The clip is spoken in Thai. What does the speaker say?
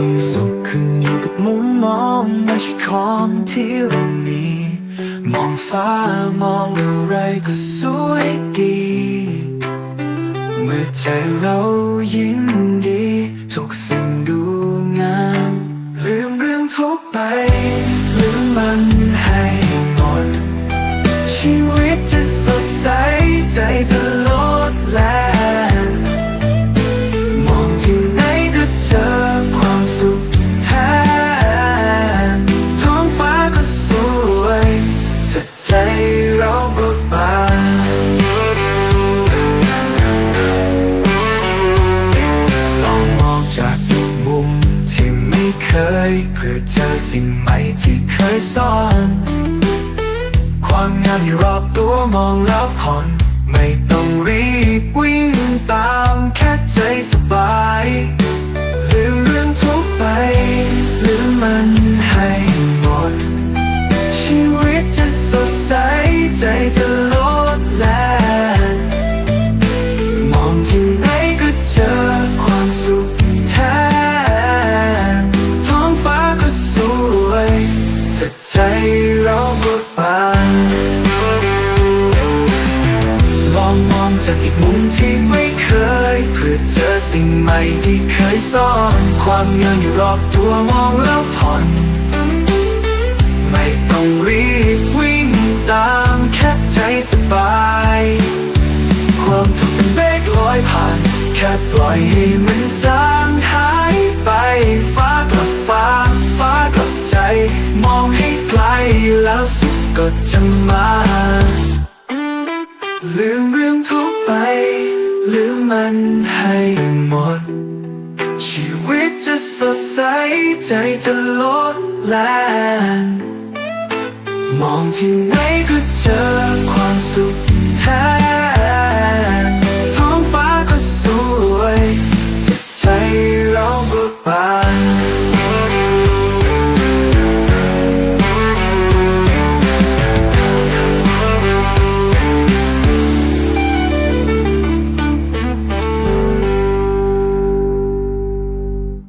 ความสุขขึ้นอยู่กับมุมมองไม่ใช่ของที่เรามี มองฟ้ามองอะไรก็สวยดี เมื่อใจเรายินดี ทุกสิ่งดูงาม ลืมเรื่องทุกไป ลืมมันให้ เคยเพื่อเจอสิ่งใหม่ที่เคยซ่อน ความงามอยู่รอบตัวมองแล้วผ่อน เราเบิกบานลองมองจากอีกมุมที่ไม่เคยเพื่อเจอสิ่งใหม่ที่เคยซ่อน ความเงินอยู่รอบตัวมองแล้วผ่อน ไม่ต้องรีบวิ่งตามแค่ใจสบาย ความทุกข์เป็นเมฆลอยผ่าน แค่ปล่อยให้มันจาง สุขก็จะมา ลืมเรื่องทุกไป ลืมมันให้หมด ชีวิตจะสดใสใจจะลดแลนมองที่ไหนก็เจอความสุขแท้